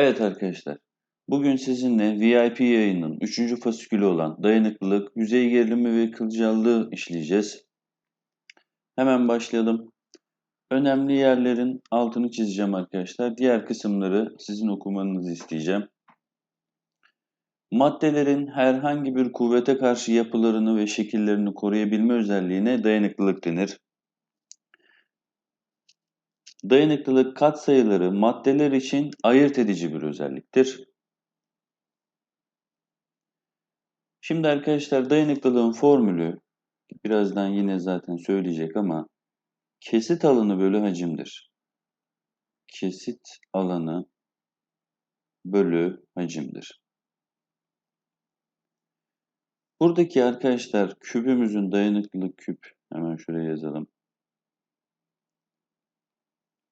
Evet arkadaşlar, bugün sizinle VIP yayının 3. fasikülü olan dayanıklılık, yüzey gerilimi ve kılcallığı işleyeceğiz. Hemen başlayalım. Önemli yerlerin altını çizeceğim arkadaşlar. Diğer kısımları sizin okumanızı isteyeceğim. Maddelerin herhangi bir kuvvete karşı yapılarını ve şekillerini koruyabilme özelliğine dayanıklılık denir. Dayanıklılık katsayıları maddeler için ayırt edici bir özelliktir. Şimdi arkadaşlar dayanıklılığın formülü birazdan yine zaten söyleyecek ama kesit alanı bölü hacimdir. Kesit alanı bölü hacimdir. Buradaki arkadaşlar kübümüzün dayanıklılık küp hemen şuraya yazalım.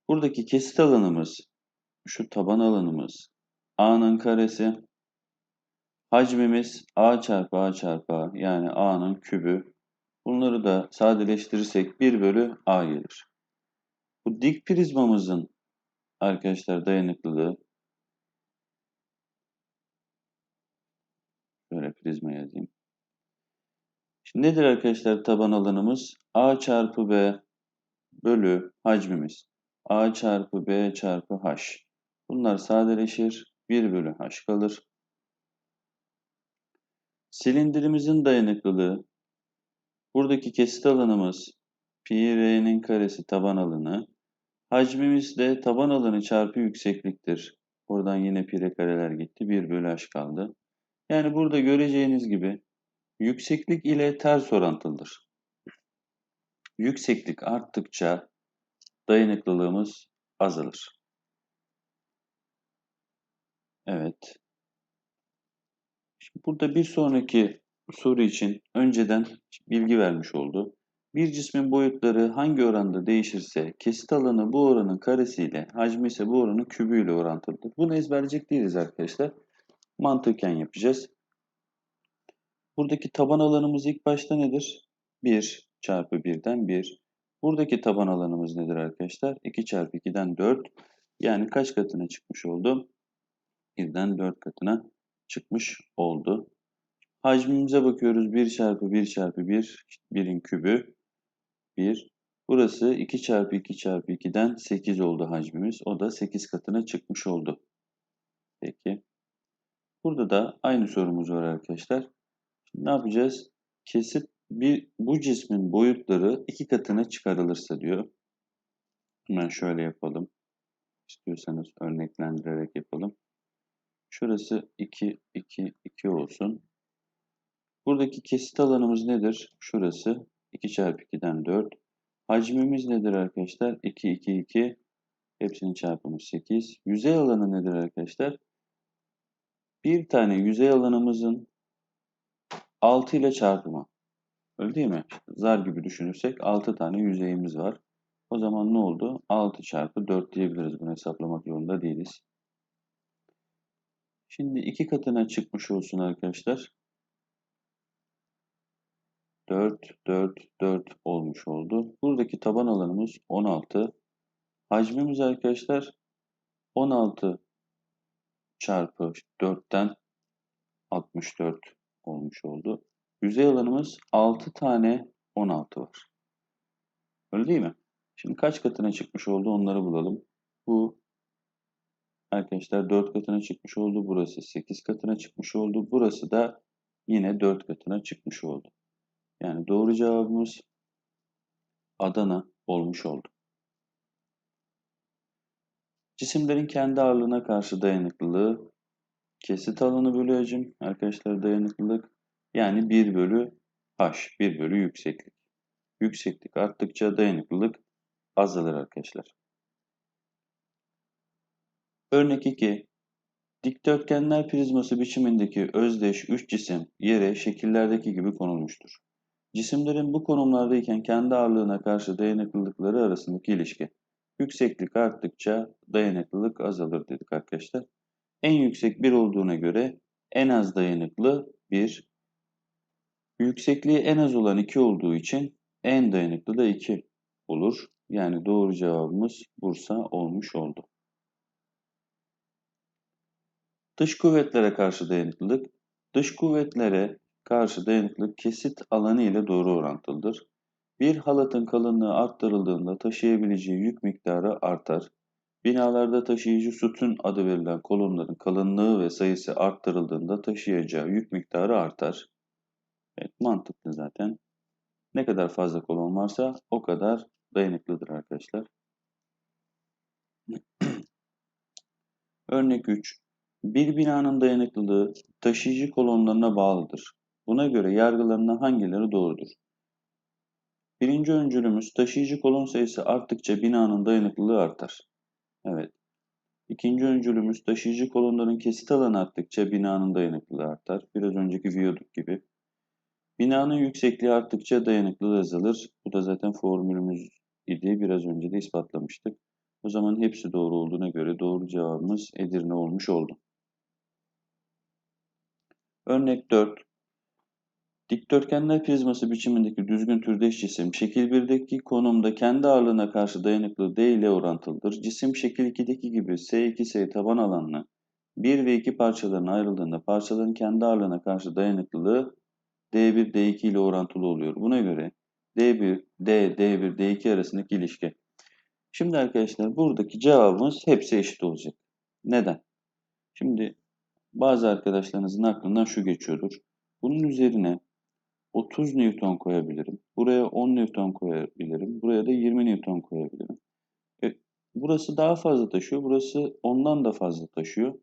Buradaki kesit alanımız, şu taban alanımız, A'nın karesi, hacmimiz A çarpı A çarpı A yani A'nın kübü. Bunları da sadeleştirirsek 1 bölü A gelir. Bu dik prizmamızın arkadaşlar dayanıklılığı, şöyle prizma yazayım. Şimdi nedir arkadaşlar taban alanımız? A çarpı B bölü hacmimiz. A çarpı B çarpı H. Bunlar sadeleşir. 1 bölü H kalır. Silindirimizin dayanıklılığı. Buradaki kesit alanımız pi r'nin karesi taban alanı. Hacmimiz de taban alanı çarpı yüksekliktir. Buradan yine pi r kareler gitti. 1 bölü H kaldı. Yani burada göreceğiniz gibi yükseklik ile ters orantılıdır. Yükseklik arttıkça dayanıklılığımız azalır. Evet. Şimdi burada bir sonraki soru için önceden bilgi vermiş oldu. Bir cismin boyutları hangi oranda değişirse kesit alanı bu oranın karesiyle, hacmi ise bu oranın kübüyle orantılıdır. Bunu ezberleyecek değiliz arkadaşlar. Mantıken yapacağız. Buradaki taban alanımız ilk başta nedir? 1 çarpı 1'den 1. Buradaki taban alanımız nedir arkadaşlar? 2 çarpı 2'den 4. Yani kaç katına çıkmış oldu? 1'den 4 katına çıkmış oldu. Hacmimize bakıyoruz. 1 çarpı 1 çarpı 1. 1'in kübü 1. Burası 2 çarpı 2 çarpı 2'den 8 oldu hacmimiz. O da 8 katına çıkmış oldu. Peki. Burada da aynı sorumuz var arkadaşlar. Şimdi ne yapacağız? Kesit bir bu cismin boyutları iki katına çıkarılırsa diyor. Hemen şöyle yapalım. İstiyorsanız örneklendirerek yapalım. Şurası 2, 2, 2 olsun. Buradaki kesit alanımız nedir? Şurası 2 çarpı 2'den 4. Hacmimiz nedir arkadaşlar? 2, 2, 2. Hepsinin çarpımı 8. Yüzey alanı nedir arkadaşlar? Bir tane yüzey alanımızın 6 ile çarpımı. Öyle değil mi? Zar gibi düşünürsek 6 tane yüzeyimiz var. O zaman ne oldu? 6 çarpı 4 diyebiliriz. Bunu hesaplamak zorunda değiliz. Şimdi iki katına çıkmış olsun arkadaşlar. 4, 4, 4 olmuş oldu. Buradaki taban alanımız 16. Hacmimiz arkadaşlar 16 çarpı 4'ten 64 olmuş oldu. Yüzey alanımız 6 tane 16 var. Öyle değil mi? Şimdi kaç katına çıkmış oldu onları bulalım. Bu arkadaşlar 4 katına çıkmış oldu. Burası 8 katına çıkmış oldu. Burası da yine 4 katına çıkmış oldu. Yani doğru cevabımız Adana olmuş oldu. Cisimlerin kendi ağırlığına karşı dayanıklılığı, kesit alanı bölü hacim, arkadaşlar dayanıklılık, yani 1 bölü h, 1 bölü yükseklik. Yükseklik arttıkça dayanıklılık azalır arkadaşlar. Örnek 2. Dikdörtgenler prizması biçimindeki özdeş 3 cisim yere şekillerdeki gibi konulmuştur. Cisimlerin bu konumlardayken kendi ağırlığına karşı dayanıklılıkları arasındaki ilişki. Yükseklik arttıkça dayanıklılık azalır dedik arkadaşlar. En yüksek 1 olduğuna göre en az dayanıklı 1, Yüksekliği en az olan 2 olduğu için en dayanıklı da 2 olur. Yani doğru cevabımız Bursa olmuş oldu. Dış kuvvetlere karşı dayanıklılık. Dış kuvvetlere karşı dayanıklılık kesit alanı ile doğru orantılıdır. Bir halatın kalınlığı arttırıldığında taşıyabileceği yük miktarı artar. Binalarda taşıyıcı sütun adı verilen kolonların kalınlığı ve sayısı arttırıldığında taşıyacağı yük miktarı artar. Evet, mantıklı zaten. Ne kadar fazla kolon varsa o kadar dayanıklıdır arkadaşlar. Örnek 3. Bir binanın dayanıklılığı taşıyıcı kolonlarına bağlıdır. Buna göre yargılarından hangileri doğrudur? Birinci öncülümüz taşıyıcı kolon sayısı arttıkça binanın dayanıklılığı artar. Evet. İkinci öncülümüz taşıyıcı kolonların kesit alanı arttıkça binanın dayanıklılığı artar. Biraz önceki viyoduk gibi. Binanın yüksekliği arttıkça dayanıklılığı azalır. Bu da zaten formülümüz idi. Biraz önce de ispatlamıştık. O zaman hepsi doğru olduğuna göre doğru cevabımız Edirne olmuş oldu. Örnek 4. Dikdörtgenler prizması biçimindeki düzgün türdeş cisim şekil 1'deki konumda kendi ağırlığına karşı dayanıklı D ile orantılıdır. Cisim şekil 2'deki gibi S2S taban alanını 1 ve 2 parçalarına ayrıldığında parçaların kendi ağırlığına karşı dayanıklılığı D1, D2 ile orantılı oluyor. Buna göre D1, D, D1, D2 arasındaki ilişki. Şimdi arkadaşlar buradaki cevabımız hepsi eşit olacak. Neden? Şimdi bazı arkadaşlarınızın aklından şu geçiyordur. Bunun üzerine 30 Newton koyabilirim. Buraya 10 Newton koyabilirim. Buraya da 20 Newton koyabilirim. E, burası daha fazla taşıyor. Burası ondan da fazla taşıyor.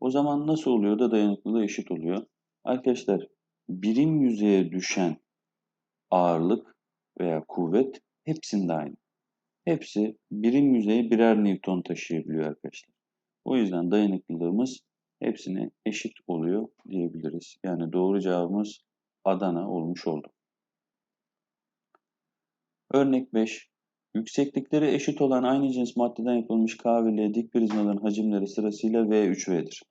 O zaman nasıl oluyor da dayanıklılığı eşit oluyor? Arkadaşlar birim yüzeye düşen ağırlık veya kuvvet hepsinde aynı. Hepsi birim yüzeye birer Newton taşıyabiliyor arkadaşlar. O yüzden dayanıklılığımız hepsine eşit oluyor diyebiliriz. Yani doğru cevabımız Adana olmuş oldu. Örnek 5. Yükseklikleri eşit olan aynı cins maddeden yapılmış K ve L dik prizmaların hacimleri sırasıyla V3V'dir.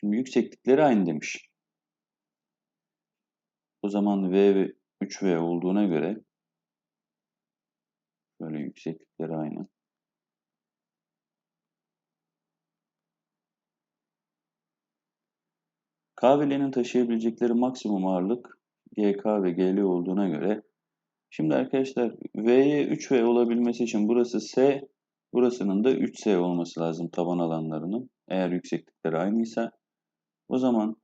Şimdi yükseklikleri aynı demiş. O zaman V ve 3V olduğuna göre böyle yükseklikleri aynı. K ve L'nin taşıyabilecekleri maksimum ağırlık GK ve GL olduğuna göre şimdi arkadaşlar V'ye 3V olabilmesi için burası S, burasının da 3S olması lazım taban alanlarının. Eğer yükseklikleri aynıysa o zaman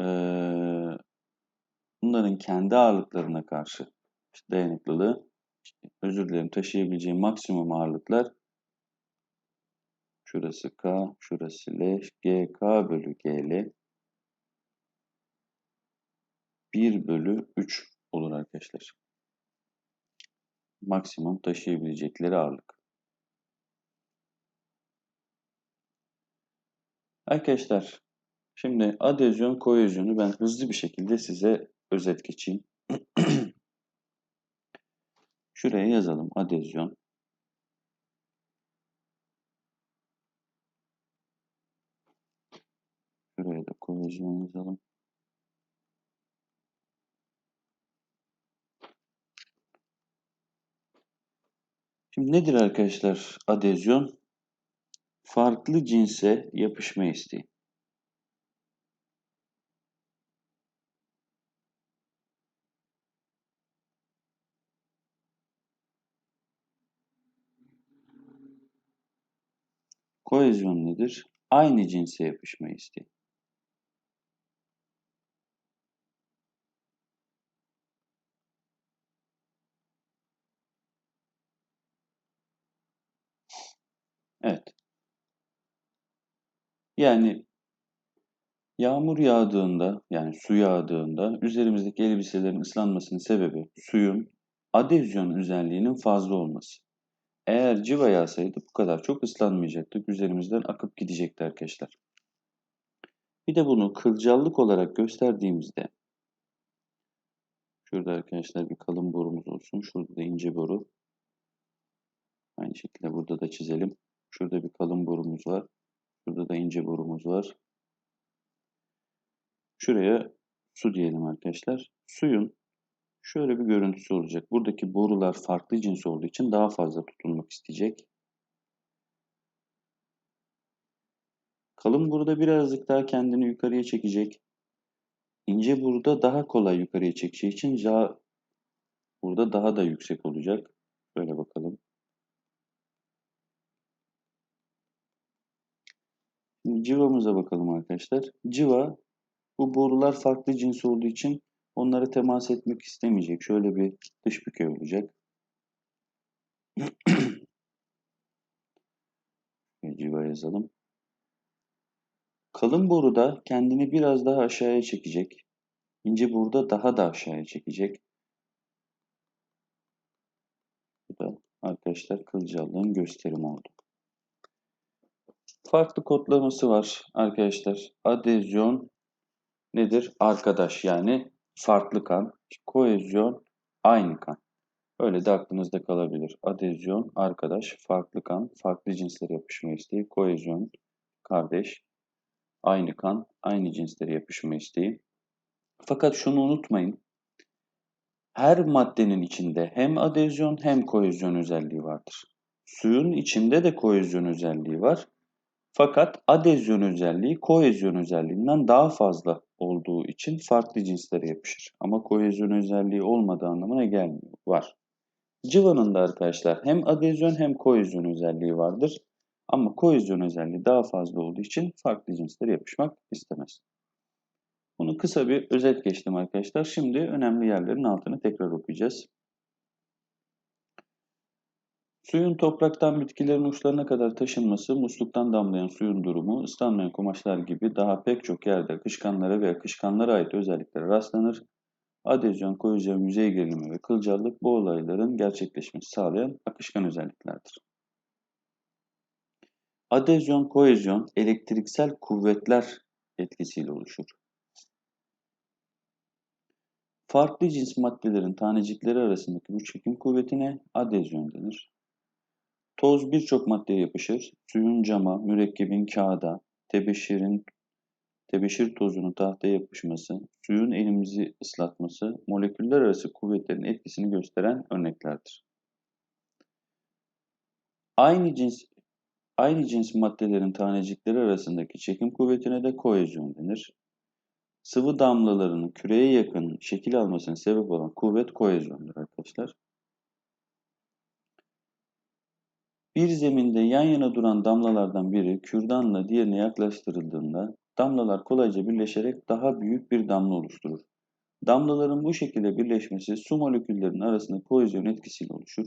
ee, bunların kendi ağırlıklarına karşı işte dayanıklılığı özür dilerim taşıyabileceği maksimum ağırlıklar Şurası K, şurası L, GK bölü GL 1 bölü 3 olur arkadaşlar. Maksimum taşıyabilecekleri ağırlık. Arkadaşlar şimdi adezyon koezyonu ben hızlı bir şekilde size özet geçeyim. Şuraya yazalım adezyon. Şuraya da kohezyon yazalım. Şimdi nedir arkadaşlar adezyon? Farklı cinse yapışma isteği. Kohezyon nedir? Aynı cinse yapışma isteği. Evet. Yani yağmur yağdığında yani su yağdığında üzerimizdeki elbiselerin ıslanmasının sebebi suyun adezyon özelliğinin fazla olması. Eğer civa yağsaydı bu kadar çok ıslanmayacaktık. Üzerimizden akıp gidecekti arkadaşlar. Bir de bunu kılcallık olarak gösterdiğimizde şurada arkadaşlar bir kalın borumuz olsun. Şurada da ince boru. Aynı şekilde burada da çizelim. Şurada bir kalın borumuz var. Şurada da ince borumuz var. Şuraya su diyelim arkadaşlar. Suyun şöyle bir görüntüsü olacak. Buradaki borular farklı cins olduğu için daha fazla tutulmak isteyecek. Kalın burada birazcık daha kendini yukarıya çekecek. İnce burada daha kolay yukarıya çekeceği için ca burada daha da yüksek olacak. Böyle bakalım. Şimdi cıvamıza bakalım arkadaşlar. Cıva bu borular farklı cins olduğu için onlara temas etmek istemeyecek. Şöyle bir dış bükey olacak. Civa yazalım. Kalın boruda kendini biraz daha aşağıya çekecek. İnce boruda daha da aşağıya çekecek. Bu da arkadaşlar kılcallığın gösterimi oldu. Farklı kodlaması var arkadaşlar. Adezyon nedir? Arkadaş yani farklı kan. Koezyon aynı kan. Öyle de aklınızda kalabilir. Adezyon, arkadaş, farklı kan, farklı cinslere yapışma isteği, koezyon, kardeş, aynı kan, aynı cinslere yapışma isteği. Fakat şunu unutmayın. Her maddenin içinde hem adezyon hem koezyon özelliği vardır. Suyun içinde de koezyon özelliği var. Fakat adezyon özelliği koezyon özelliğinden daha fazla olduğu için farklı cinslere yapışır. Ama koezyon özelliği olmadığı anlamına gelmiyor. Var. Civanın da arkadaşlar hem adezyon hem koezyon özelliği vardır. Ama koezyon özelliği daha fazla olduğu için farklı cinslere yapışmak istemez. Bunu kısa bir özet geçtim arkadaşlar. Şimdi önemli yerlerin altını tekrar okuyacağız. Suyun topraktan bitkilerin uçlarına kadar taşınması, musluktan damlayan suyun durumu, ıslanmayan kumaşlar gibi daha pek çok yerde akışkanlara ve akışkanlara ait özelliklere rastlanır. Adezyon, kohezyon, yüzey gerilimi ve kılcallık bu olayların gerçekleşmesi sağlayan akışkan özelliklerdir. Adezyon, kohezyon elektriksel kuvvetler etkisiyle oluşur. Farklı cins maddelerin tanecikleri arasındaki bu çekim kuvvetine adezyon denir. Toz birçok maddeye yapışır. Suyun cama, mürekkebin kağıda, tebeşirin tebeşir tozunun tahtaya yapışması, suyun elimizi ıslatması, moleküller arası kuvvetlerin etkisini gösteren örneklerdir. Aynı cins aynı cins maddelerin tanecikleri arasındaki çekim kuvvetine de koezyon denir. Sıvı damlalarının küreye yakın şekil almasına sebep olan kuvvet koezyondur arkadaşlar. Bir zeminde yan yana duran damlalardan biri kürdanla diğerine yaklaştırıldığında damlalar kolayca birleşerek daha büyük bir damla oluşturur. Damlaların bu şekilde birleşmesi su moleküllerinin arasında kohezyon etkisiyle oluşur.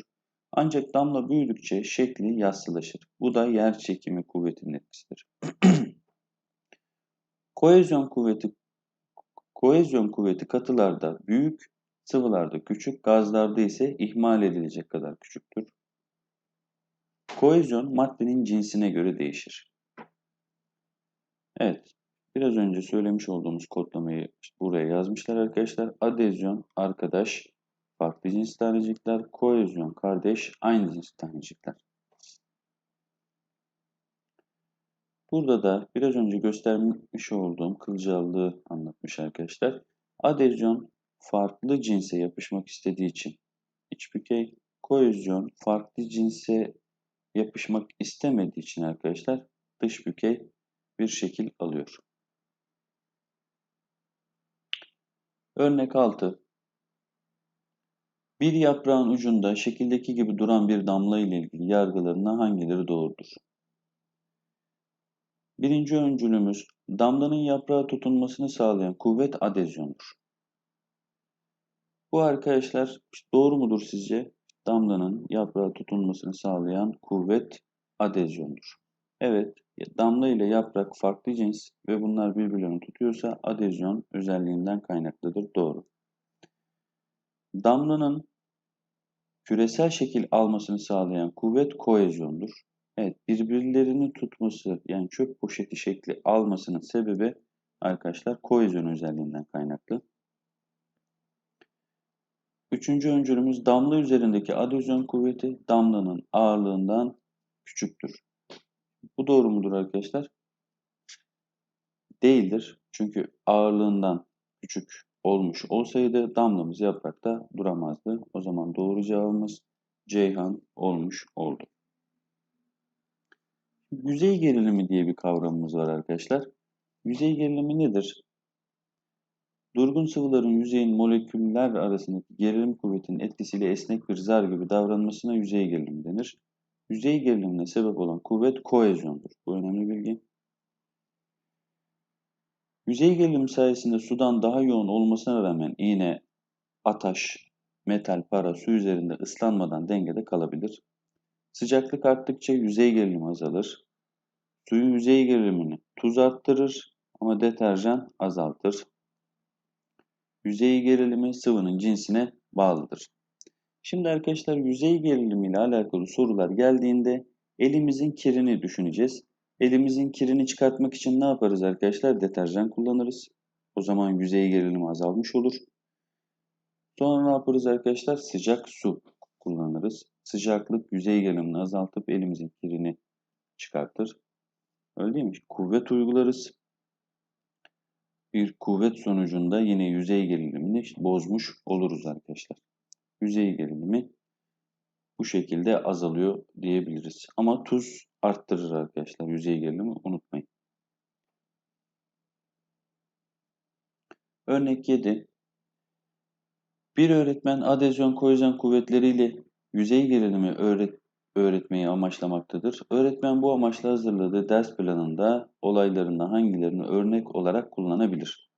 Ancak damla büyüdükçe şekli yassılaşır. Bu da yer çekimi kuvvetinin etkisidir. kohezyon kuvveti kohezyon kuvveti katılarda büyük, sıvılarda küçük, gazlarda ise ihmal edilecek kadar küçüktür. Kohezyon maddenin cinsine göre değişir. Evet, biraz önce söylemiş olduğumuz kodlamayı buraya yazmışlar arkadaşlar. Adezyon, arkadaş, farklı cins tanecikler, kohezyon, kardeş, aynı cins tanecikler. Burada da biraz önce göstermiş olduğum kılcallığı anlatmış arkadaşlar. Adezyon farklı cinse yapışmak istediği için iç bükey, kohezyon farklı cinse yapışmak istemediği için arkadaşlar dış bükey bir şekil alıyor. Örnek 6. Bir yaprağın ucunda şekildeki gibi duran bir damla ile ilgili yargılarına hangileri doğrudur? Birinci öncülümüz damlanın yaprağa tutunmasını sağlayan kuvvet adezyondur. Bu arkadaşlar doğru mudur sizce? Damlanın yaprağa tutunmasını sağlayan kuvvet adezyondur. Evet, damla ile yaprak farklı cins ve bunlar birbirlerini tutuyorsa adezyon özelliğinden kaynaklıdır. Doğru. Damlanın küresel şekil almasını sağlayan kuvvet koezyondur. Evet, birbirlerini tutması yani çöp poşeti şekli almasının sebebi arkadaşlar koezyon özelliğinden kaynaklı. Üçüncü öncülümüz damla üzerindeki adezyon kuvveti damlanın ağırlığından küçüktür. Bu doğru mudur arkadaşlar? Değildir. Çünkü ağırlığından küçük olmuş olsaydı damlamız yaprakta duramazdı. O zaman doğru cevabımız Ceyhan olmuş oldu. Yüzey gerilimi diye bir kavramımız var arkadaşlar. Yüzey gerilimi nedir? Durgun sıvıların yüzeyin moleküller arasındaki gerilim kuvvetinin etkisiyle esnek bir zar gibi davranmasına yüzey gerilimi denir. Yüzey gerilimine sebep olan kuvvet koezyondur. Bu önemli bilgi. Yüzey gerilimi sayesinde sudan daha yoğun olmasına rağmen iğne, ataş, metal, para su üzerinde ıslanmadan dengede kalabilir. Sıcaklık arttıkça yüzey gerilimi azalır. Suyun yüzey gerilimini tuz arttırır ama deterjan azaltır. Yüzey gerilimi sıvının cinsine bağlıdır. Şimdi arkadaşlar yüzey gerilimi ile alakalı sorular geldiğinde elimizin kirini düşüneceğiz. Elimizin kirini çıkartmak için ne yaparız arkadaşlar? Deterjan kullanırız. O zaman yüzey gerilimi azalmış olur. Sonra ne yaparız arkadaşlar? Sıcak su kullanırız. Sıcaklık yüzey gerilimini azaltıp elimizin kirini çıkartır. Öyle değil mi? Kuvvet uygularız. Bir kuvvet sonucunda yine yüzey gerilimini bozmuş oluruz arkadaşlar. Yüzey gerilimi bu şekilde azalıyor diyebiliriz. Ama tuz arttırır arkadaşlar yüzey gerilimi unutmayın. Örnek 7. Bir öğretmen adezyon kohezyon kuvvetleriyle yüzey gerilimi öğret öğretmeyi amaçlamaktadır. Öğretmen bu amaçla hazırladığı ders planında olaylarından hangilerini örnek olarak kullanabilir?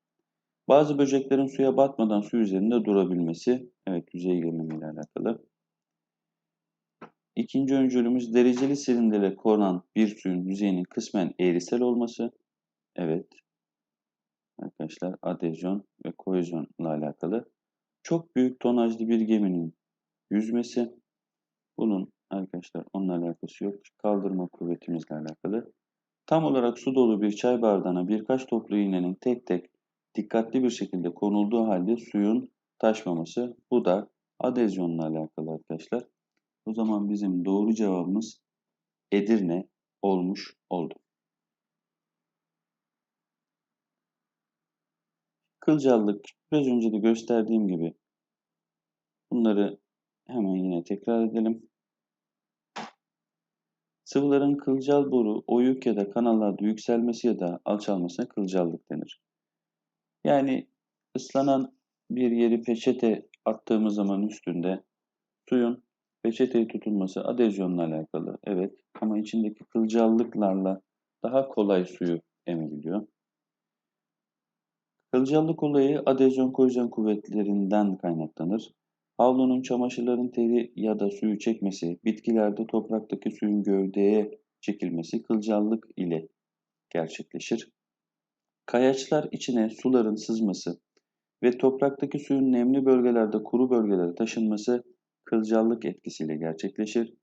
Bazı böceklerin suya batmadan su üzerinde durabilmesi, evet yüzey gerilimi alakalı. İkinci öncülümüz dereceli silindirle korunan bir suyun yüzeyinin kısmen eğrisel olması. Evet. Arkadaşlar adezyon ve kohezyonla alakalı. Çok büyük tonajlı bir geminin yüzmesi. Bunun arkadaşlar onunla alakası yok. Kaldırma kuvvetimizle alakalı. Tam olarak su dolu bir çay bardağına birkaç toplu iğnenin tek tek dikkatli bir şekilde konulduğu halde suyun taşmaması. Bu da adezyonla alakalı arkadaşlar. O zaman bizim doğru cevabımız Edirne olmuş oldu. Kılcallık biraz önce de gösterdiğim gibi bunları hemen yine tekrar edelim. Sıvıların kılcal boru, oyuk ya da kanallarda yükselmesi ya da alçalmasına kılcallık denir. Yani ıslanan bir yeri peçete attığımız zaman üstünde suyun peçeteyi tutulması adezyonla alakalı. Evet ama içindeki kılcallıklarla daha kolay suyu emebiliyor. Kılcallık olayı adezyon kohezyon kuvvetlerinden kaynaklanır. Havlunun çamaşırların teri ya da suyu çekmesi, bitkilerde topraktaki suyun gövdeye çekilmesi kılcallık ile gerçekleşir. Kayaçlar içine suların sızması ve topraktaki suyun nemli bölgelerde kuru bölgelere taşınması kılcallık etkisiyle gerçekleşir.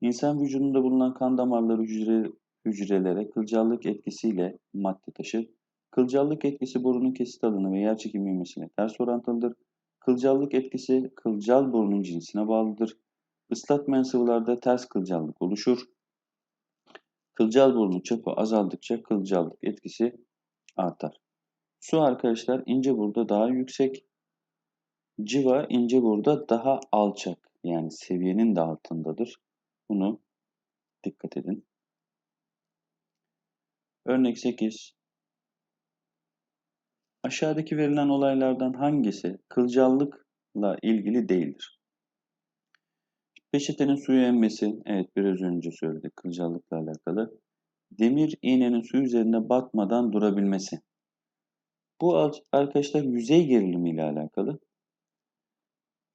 İnsan vücudunda bulunan kan damarları hücre, hücrelere kılcallık etkisiyle madde taşır. Kılcallık etkisi burunun kesit alanı ve yerçekim ivmesiyle ters orantılıdır. Kılcallık etkisi kılcal borunun cinsine bağlıdır. Islatmayan sıvılarda ters kılcallık oluşur. Kılcal borunun çapı azaldıkça kılcallık etkisi artar. Su arkadaşlar ince burada daha yüksek, civa ince burada daha alçak. Yani seviyenin de altındadır. Bunu dikkat edin. Örnek 8. Aşağıdaki verilen olaylardan hangisi kılcallıkla ilgili değildir? Peçetenin suyu emmesi, evet biraz önce söyledik kılcallıkla alakalı. Demir iğnenin su üzerinde batmadan durabilmesi. Bu arkadaşlar yüzey gerilimi ile alakalı.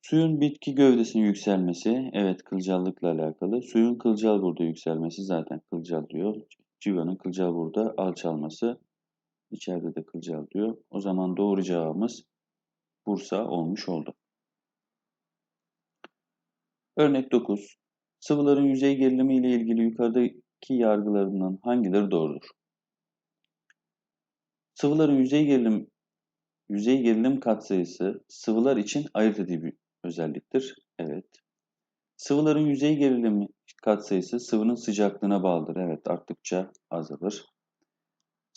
Suyun bitki gövdesinin yükselmesi, evet kılcallıkla alakalı. Suyun kılcal burada yükselmesi zaten kılcal diyor. Civanın kılcal burada alçalması. İçeride de kılcal diyor. O zaman doğru cevabımız Bursa olmuş oldu. Örnek 9. Sıvıların yüzey gerilimi ile ilgili yukarıdaki yargılarından hangileri doğrudur? Sıvıların yüzey gerilim yüzey gerilim katsayısı sıvılar için ayırt edici bir özelliktir. Evet. Sıvıların yüzey gerilimi katsayısı sıvının sıcaklığına bağlıdır. Evet, arttıkça azalır.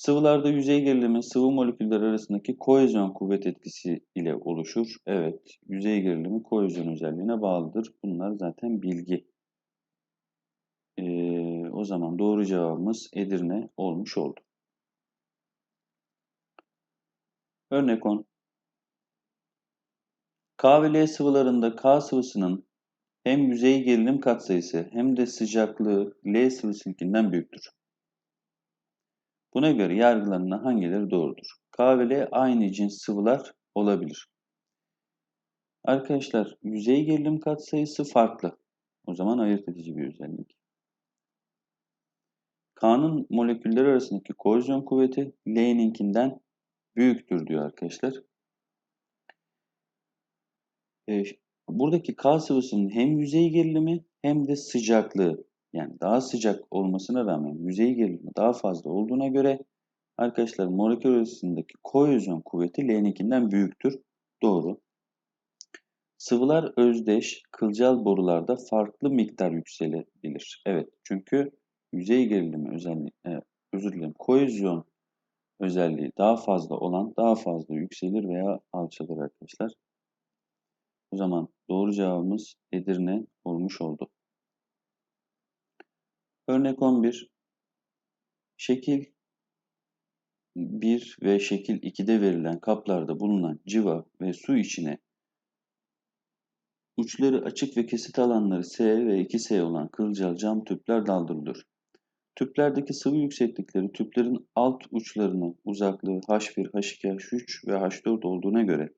Sıvılarda yüzey gerilimi sıvı moleküller arasındaki kohezyon kuvvet etkisi ile oluşur. Evet, yüzey gerilimi kohezyon özelliğine bağlıdır. Bunlar zaten bilgi. Ee, O zaman doğru cevabımız Edirne olmuş oldu. Örnek 10. K ve L sıvılarında K sıvısının hem yüzey gerilim katsayısı hem de sıcaklığı L sıvısınkinden büyüktür. Buna göre yargılarından hangileri doğrudur? K ve L aynı cins sıvılar olabilir. Arkadaşlar yüzey gerilim katsayısı farklı. O zaman ayırt edici bir özellik. K'nın moleküller arasındaki kohezyon kuvveti L'ninkinden büyüktür diyor arkadaşlar. Ee, buradaki K sıvısının hem yüzey gerilimi hem de sıcaklığı yani daha sıcak olmasına rağmen yüzey gerilimi daha fazla olduğuna göre arkadaşlar molekül arasındaki kohezyon kuvveti L'ninkinden büyüktür. Doğru. Sıvılar özdeş, kılcal borularda farklı miktar yükselebilir. Evet, çünkü yüzey gerilimi özelliği, e, özür dilerim, kohezyon özelliği daha fazla olan daha fazla yükselir veya alçalır arkadaşlar. O zaman doğru cevabımız Edirne olmuş oldu. Örnek 11. Şekil 1 ve şekil 2'de verilen kaplarda bulunan civa ve su içine uçları açık ve kesit alanları S ve 2S olan kılcal cam tüpler daldırılır. Tüplerdeki sıvı yükseklikleri tüplerin alt uçlarının uzaklığı H1, H2, H3 ve H4 olduğuna göre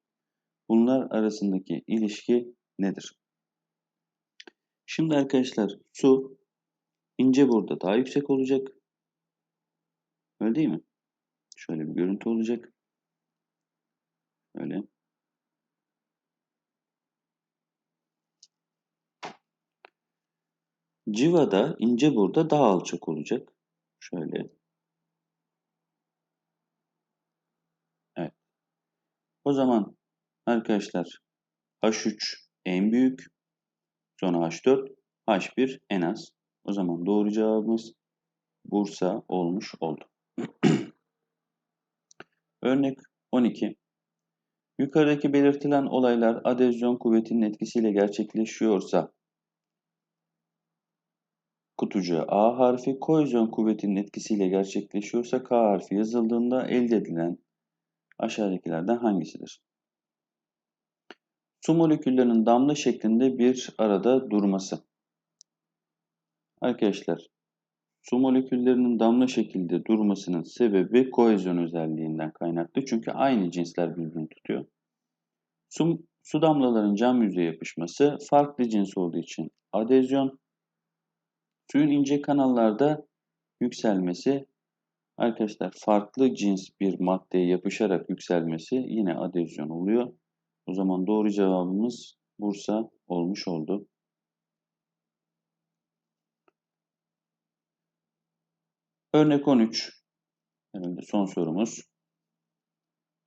bunlar arasındaki ilişki nedir? Şimdi arkadaşlar su ince burada daha yüksek olacak. Öyle değil mi? Şöyle bir görüntü olacak. Öyle. Civa'da ince burada daha alçak olacak. Şöyle. Evet. O zaman arkadaşlar H3 en büyük. Sonra H4, H1 en az. O zaman doğru cevabımız Bursa olmuş oldu. Örnek 12. Yukarıdaki belirtilen olaylar adezyon kuvvetinin etkisiyle gerçekleşiyorsa kutucuğa A harfi kohezyon kuvvetinin etkisiyle gerçekleşiyorsa K harfi yazıldığında elde edilen aşağıdakilerden hangisidir? Su moleküllerinin damla şeklinde bir arada durması. Arkadaşlar, su moleküllerinin damla şekilde durmasının sebebi kohezyon özelliğinden kaynaklı. Çünkü aynı cinsler birbirini tutuyor. Su, su damlaların cam yüzeye yapışması farklı cins olduğu için adezyon, Suyun ince kanallarda yükselmesi arkadaşlar farklı cins bir maddeye yapışarak yükselmesi yine adezyon oluyor. O zaman doğru cevabımız Bursa olmuş oldu. Örnek 13. Herhalde son sorumuz.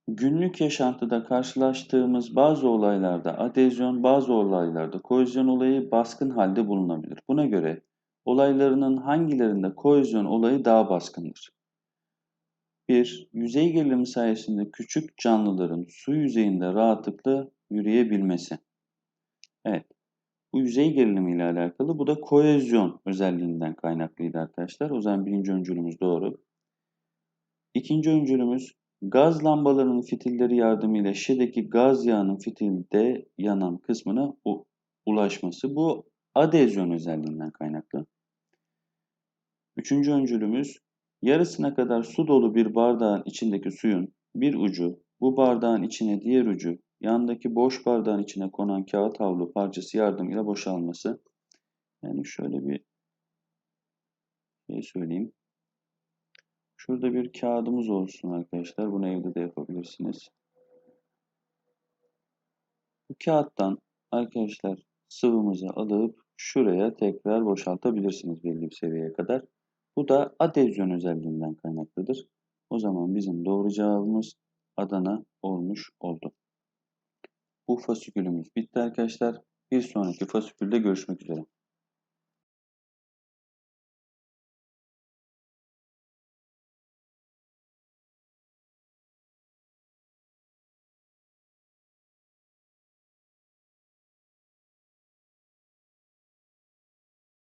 Günlük yaşantıda karşılaştığımız bazı olaylarda adezyon, bazı olaylarda kohezyon olayı baskın halde bulunabilir. Buna göre olaylarının hangilerinde kohezyon olayı daha baskındır? 1. Yüzey gerilimi sayesinde küçük canlıların su yüzeyinde rahatlıkla yürüyebilmesi. Evet. Bu yüzey gerilimi ile alakalı. Bu da kohezyon özelliğinden kaynaklıydı arkadaşlar. O zaman birinci öncülümüz doğru. İkinci öncülümüz gaz lambalarının fitilleri yardımıyla şişedeki gaz yağının fitilde yanan kısmına ulaşması. Bu adezyon özelliğinden kaynaklı. Üçüncü öncülümüz, yarısına kadar su dolu bir bardağın içindeki suyun bir ucu bu bardağın içine diğer ucu yandaki boş bardağın içine konan kağıt havlu parçası yardımıyla boşalması. Yani şöyle bir şey söyleyeyim. Şurada bir kağıdımız olsun arkadaşlar. Bunu evde de yapabilirsiniz. Bu kağıttan arkadaşlar sıvımızı alıp şuraya tekrar boşaltabilirsiniz belli bir seviyeye kadar. Bu da adezyon özelliğinden kaynaklıdır. O zaman bizim doğru cevabımız Adana olmuş oldu. Bu fasikülümüz bitti arkadaşlar. Bir sonraki fasikülde görüşmek üzere.